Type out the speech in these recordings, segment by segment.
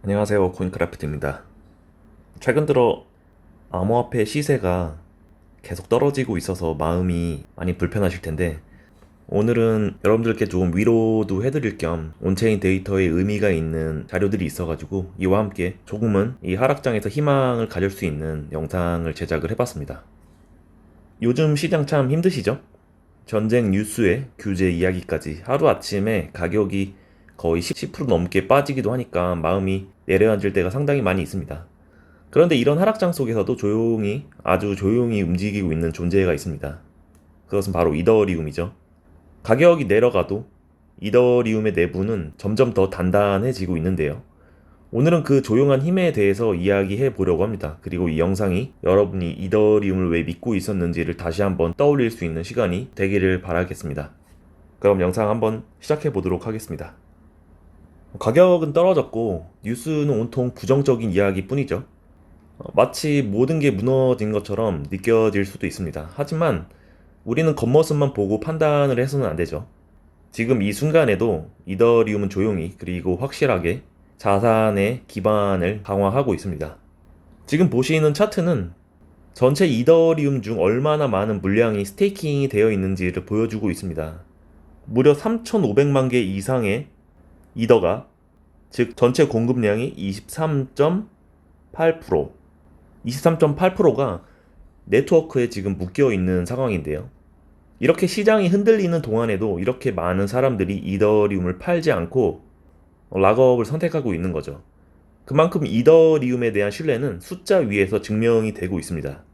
안녕하세요 코인크래프트입니다 최근 들어 암호화폐 시세가 계속 떨어지고 있어서 마음이 많이 불편하실 텐데 오늘은 여러분들께 좀 위로도 해드릴 겸 온체인 데이터에 의미가 있는 자료들이 있어가지고 이와 함께 조금은 이 하락장에서 희망을 가질 수 있는 영상을 제작을 해봤습니다 요즘 시장 참 힘드시죠? 전쟁 뉴스에 규제 이야기까지 하루아침에 가격이 거의 10% 넘게 빠지기도 하니까 마음이 내려앉을 때가 상당히 많이 있습니다. 그런데 이런 하락장 속에서도 조용히, 아주 조용히 움직이고 있는 존재가 있습니다. 그것은 바로 이더리움이죠. 가격이 내려가도 이더리움의 내부는 점점 더 단단해지고 있는데요. 오늘은 그 조용한 힘에 대해서 이야기해 보려고 합니다. 그리고 이 영상이 여러분이 이더리움을 왜 믿고 있었는지를 다시 한번 떠올릴 수 있는 시간이 되기를 바라겠습니다. 그럼 영상 한번 시작해 보도록 하겠습니다. 가격은 떨어졌고 뉴스는 온통 부정적인 이야기 뿐이죠. 어, 마치 모든 게 무너진 것처럼 느껴질 수도 있습니다. 하지만 우리는 겉모습만 보고 판단을 해서는 안 되죠. 지금 이 순간에도 이더리움은 조용히 그리고 확실하게 자산의 기반을 강화하고 있습니다. 지금 보시는 차트는 전체 이더리움 중 얼마나 많은 물량이 스테이킹이 되어 있는지를 보여주고 있습니다. 무려 3,500만 개 이상의 이더가 즉 전체 공급량이 23.8% 23.8%가 네트워크에 지금 묶여 있는 상황인데요. 이렇게 시장이 흔들리는 동안에도 이렇게 많은 사람들이 이더리움을 팔지 않고 락업을 선택하고 있는 거죠. 그만큼 이더리움에 대한 신뢰는 숫자 위에서 증명이 되고 있습니다.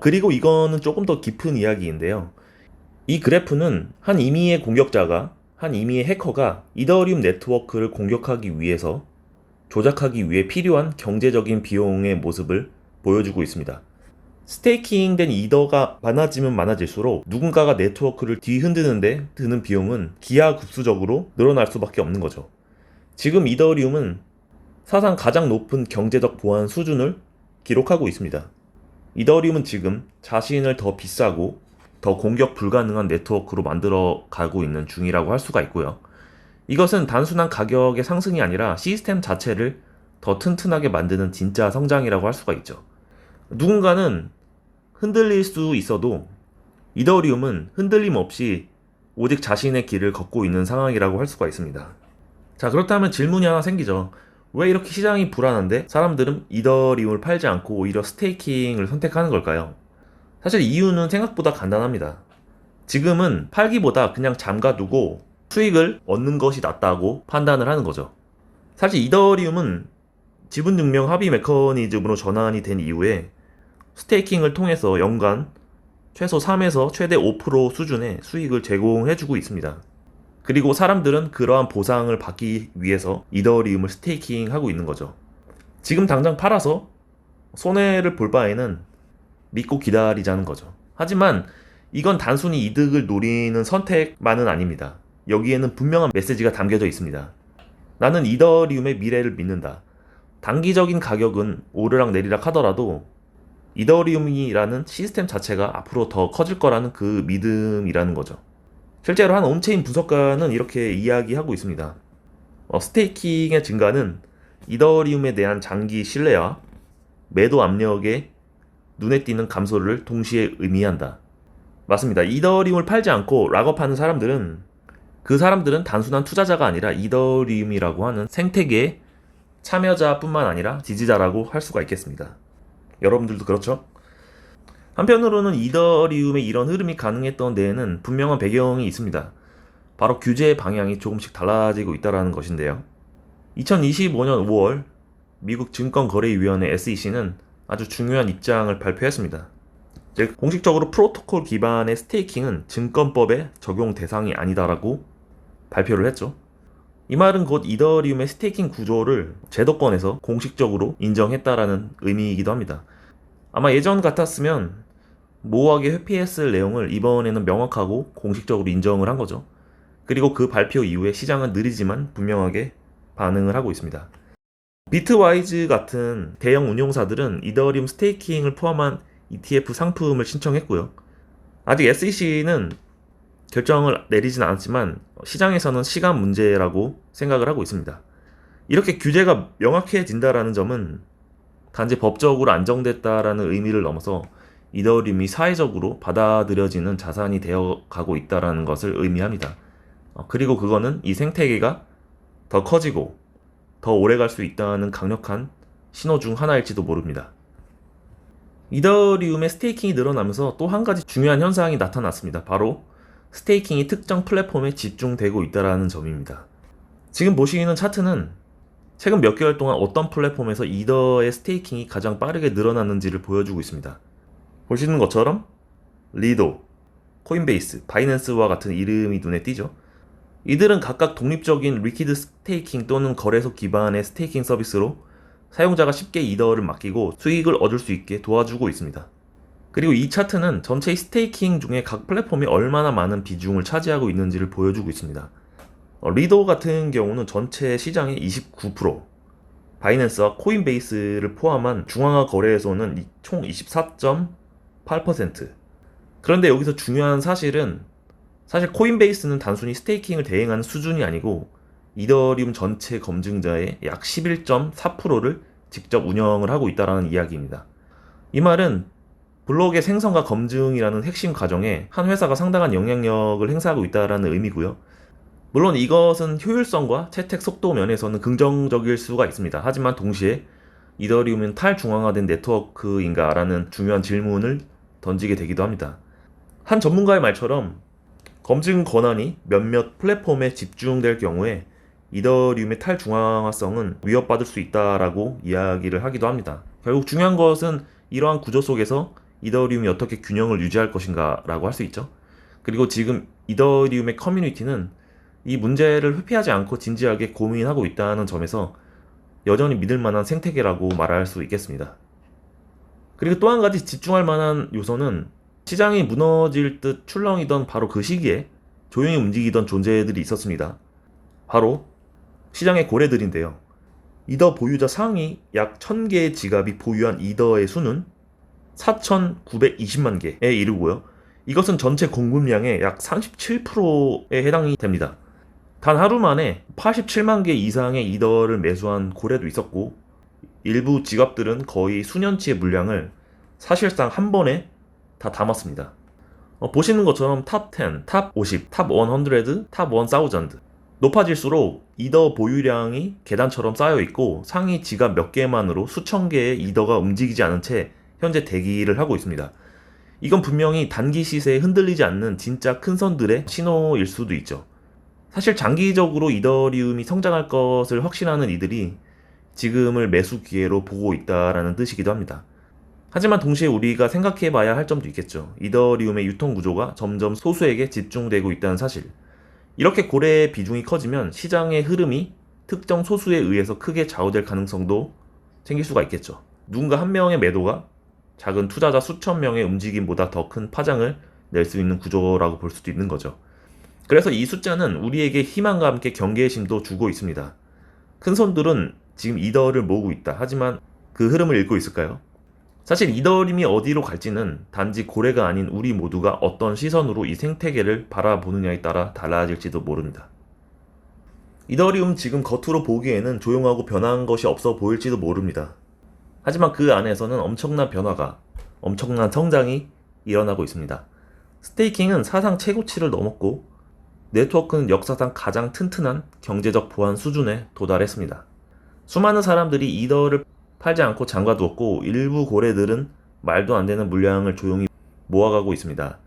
그리고 이거는 조금 더 깊은 이야기인데요. 이 그래프는 한 임의의 공격자가 한 임의의 해커가 이더리움 네트워크를 공격하기 위해서 조작하기 위해 필요한 경제적인 비용의 모습을 보여주고 있습니다. 스테이킹된 이더가 많아지면 많아질수록 누군가가 네트워크를 뒤흔드는데 드는 비용은 기하급수적으로 늘어날 수밖에 없는 거죠. 지금 이더리움은 사상 가장 높은 경제적 보안 수준을 기록하고 있습니다. 이더리움은 지금 자신을 더 비싸고 더 공격 불가능한 네트워크로 만들어 가고 있는 중이라고 할 수가 있고요. 이것은 단순한 가격의 상승이 아니라 시스템 자체를 더 튼튼하게 만드는 진짜 성장이라고 할 수가 있죠. 누군가는 흔들릴 수 있어도 이더리움은 흔들림 없이 오직 자신의 길을 걷고 있는 상황이라고 할 수가 있습니다. 자, 그렇다면 질문이 하나 생기죠. 왜 이렇게 시장이 불안한데 사람들은 이더리움을 팔지 않고 오히려 스테이킹을 선택하는 걸까요? 사실 이유는 생각보다 간단합니다. 지금은 팔기보다 그냥 잠가두고 수익을 얻는 것이 낫다고 판단을 하는 거죠. 사실 이더리움은 지분증명 합의 메커니즘으로 전환이 된 이후에 스테이킹을 통해서 연간 최소 3에서 최대 5% 수준의 수익을 제공해주고 있습니다. 그리고 사람들은 그러한 보상을 받기 위해서 이더리움을 스테이킹하고 있는 거죠. 지금 당장 팔아서 손해를 볼 바에는 믿고 기다리자는 거죠. 하지만 이건 단순히 이득을 노리는 선택만은 아닙니다. 여기에는 분명한 메시지가 담겨져 있습니다. 나는 이더리움의 미래를 믿는다. 단기적인 가격은 오르락 내리락 하더라도 이더리움이라는 시스템 자체가 앞으로 더 커질 거라는 그 믿음이라는 거죠. 실제로 한 온체인 분석가는 이렇게 이야기하고 있습니다. 어, 스테이킹의 증가는 이더리움에 대한 장기 신뢰와 매도 압력의 눈에 띄는 감소를 동시에 의미한다. 맞습니다. 이더리움을 팔지 않고 락업하는 사람들은 그 사람들은 단순한 투자자가 아니라 이더리움이라고 하는 생태계의 참여자뿐만 아니라 지지자라고 할 수가 있겠습니다. 여러분들도 그렇죠? 한편으로는 이더리움의 이런 흐름이 가능했던 데에는 분명한 배경이 있습니다. 바로 규제의 방향이 조금씩 달라지고 있다는 것인데요. 2025년 5월 미국 증권거래위원회 SEC는 아주 중요한 입장을 발표했습니다. 즉, 공식적으로 프로토콜 기반의 스테이킹은 증권법의 적용 대상이 아니다라고 발표를 했죠. 이 말은 곧 이더리움의 스테이킹 구조를 제도권에서 공식적으로 인정했다라는 의미이기도 합니다. 아마 예전 같았으면 모호하게 회피했을 내용을 이번에는 명확하고 공식적으로 인정을 한 거죠. 그리고 그 발표 이후에 시장은 느리지만 분명하게 반응을 하고 있습니다. 비트와이즈 같은 대형 운용사들은 이더리움 스테이킹을 포함한 ETF 상품을 신청했고요. 아직 SEC는 결정을 내리진 않았지만 시장에서는 시간 문제라고 생각을 하고 있습니다. 이렇게 규제가 명확해진다라는 점은 단지 법적으로 안정됐다라는 의미를 넘어서 이더리움이 사회적으로 받아들여지는 자산이 되어 가고 있다라는 것을 의미합니다. 어, 그리고 그거는 이 생태계가 더 커지고 더 오래 갈 수 있다는 강력한 신호 중 하나일지도 모릅니다. 이더리움의 스테이킹이 늘어나면서 또 한 가지 중요한 현상이 나타났습니다. 바로 스테이킹이 특정 플랫폼에 집중되고 있다는 점입니다. 지금 보시는 차트는 최근 몇 개월 동안 어떤 플랫폼에서 이더의 스테이킹이 가장 빠르게 늘어났는지를 보여주고 있습니다. 보시는 것처럼 리도, 코인베이스, 바이낸스와 같은 이름이 눈에 띄죠. 이들은 각각 독립적인 리퀴드 스테이킹 또는 거래소 기반의 스테이킹 서비스로 사용자가 쉽게 이더를 맡기고 수익을 얻을 수 있게 도와주고 있습니다. 그리고 이 차트는 전체의 스테이킹 중에 각 플랫폼이 얼마나 많은 비중을 차지하고 있는지를 보여주고 있습니다. 어, 리도 같은 경우는 전체 시장의 29%, 바이낸스와 코인베이스를 포함한 중앙화 거래에서는 총 24.8%. 그런데 여기서 중요한 사실은 사실 코인베이스는 단순히 스테이킹을 대행하는 수준이 아니고 이더리움 전체 검증자의 약 11.4%를 직접 운영을 하고 있다는 이야기입니다. 이 말은 블록의 생성과 검증이라는 핵심 과정에 한 회사가 상당한 영향력을 행사하고 있다는 의미고요. 물론 이것은 효율성과 채택 속도 면에서는 긍정적일 수가 있습니다. 하지만 동시에 이더리움은 탈중앙화된 네트워크인가라는 중요한 질문을 던지게 되기도 합니다. 한 전문가의 말처럼 검증 권한이 몇몇 플랫폼에 집중될 경우에 이더리움의 탈중앙화성은 위협받을 수 있다라고 이야기를 하기도 합니다. 결국 중요한 것은 이러한 구조 속에서 이더리움이 어떻게 균형을 유지할 것인가라고 할 수 있죠. 그리고 지금 이더리움의 커뮤니티는 이 문제를 회피하지 않고 진지하게 고민하고 있다는 점에서 여전히 믿을 만한 생태계라고 말할 수 있겠습니다. 그리고 또 한 가지 집중할 만한 요소는 시장이 무너질 듯 출렁이던 바로 그 시기에 조용히 움직이던 존재들이 있었습니다. 바로 시장의 고래들인데요. 이더 보유자 상위 약 1000개의 지갑이 보유한 이더의 수는 4,920만 개에 이르고요. 이것은 전체 공급량의 약 37%에 해당이 됩니다. 단 하루 만에 87만 개 이상의 이더를 매수한 고래도 있었고, 일부 지갑들은 거의 수년치의 물량을 사실상 한 번에 다 담았습니다. 어, 보시는 것처럼 탑 10, 탑 50, 탑 100, 탑 1000 높아질수록 이더 보유량이 계단처럼 쌓여 있고 상위 지갑 몇 개만으로 수천 개의 이더가 움직이지 않은 채 현재 대기를 하고 있습니다. 이건 분명히 단기 시세에 흔들리지 않는 진짜 큰 선들의 신호일 수도 있죠. 사실 장기적으로 이더리움이 성장할 것을 확신하는 이들이 지금을 매수 기회로 보고 있다라는 뜻이기도 합니다. 하지만 동시에 우리가 생각해 봐야 할 점도 있겠죠. 이더리움의 유통 구조가 점점 소수에게 집중되고 있다는 사실. 이렇게 고래의 비중이 커지면 시장의 흐름이 특정 소수에 의해서 크게 좌우될 가능성도 생길 수가 있겠죠. 누군가 한 명의 매도가 작은 투자자 수천 명의 움직임보다 더 큰 파장을 낼 수 있는 구조라고 볼 수도 있는 거죠. 그래서 이 숫자는 우리에게 희망과 함께 경계심도 주고 있습니다. 큰 손들은 지금 이더를 모으고 있다. 하지만 그 흐름을 읽고 있을까요? 사실 이더림이 어디로 갈지는 단지 고래가 아닌 우리 모두가 어떤 시선으로 이 생태계를 바라보느냐에 따라 달라질지도 모릅니다. 이더리움 지금 겉으로 보기에는 조용하고 변한 것이 없어 보일지도 모릅니다. 하지만 그 안에서는 엄청난 변화가, 엄청난 성장이 일어나고 있습니다. 스테이킹은 사상 최고치를 넘었고, 네트워크는 역사상 가장 튼튼한 경제적 보안 수준에 도달했습니다. 수많은 사람들이 이더를 팔지 않고 장가두었고, 일부 고래들은 말도 안 되는 물량을 조용히 모아가고 있습니다.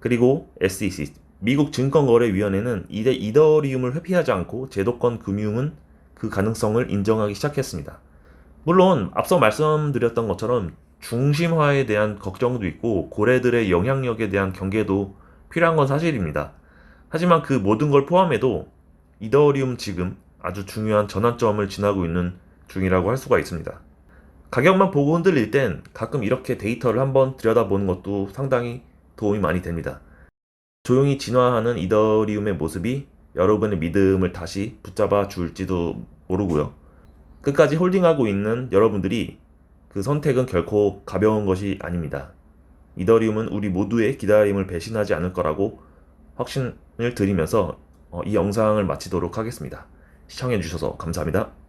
그리고 SEC, 미국 증권거래위원회는 이대 이더리움을 회피하지 않고 제도권 금융은 그 가능성을 인정하기 시작했습니다. 물론 앞서 말씀드렸던 것처럼 중심화에 대한 걱정도 있고 고래들의 영향력에 대한 경계도 필요한 건 사실입니다. 하지만 그 모든 걸 포함해도 이더리움 지금 아주 중요한 전환점을 지나고 있는 중이라고 할 수가 있습니다. 가격만 보고 흔들릴 땐 가끔 이렇게 데이터를 한번 들여다보는 것도 상당히 도움이 많이 됩니다. 조용히 진화하는 이더리움의 모습이 여러분의 믿음을 다시 붙잡아 줄지도 모르고요. 끝까지 홀딩하고 있는 여러분들이 그 선택은 결코 가벼운 것이 아닙니다. 이더리움은 우리 모두의 기다림을 배신하지 않을 거라고 확신을 드리면서 어, 이 영상을 마치도록 하겠습니다. 시청해주셔서 감사합니다.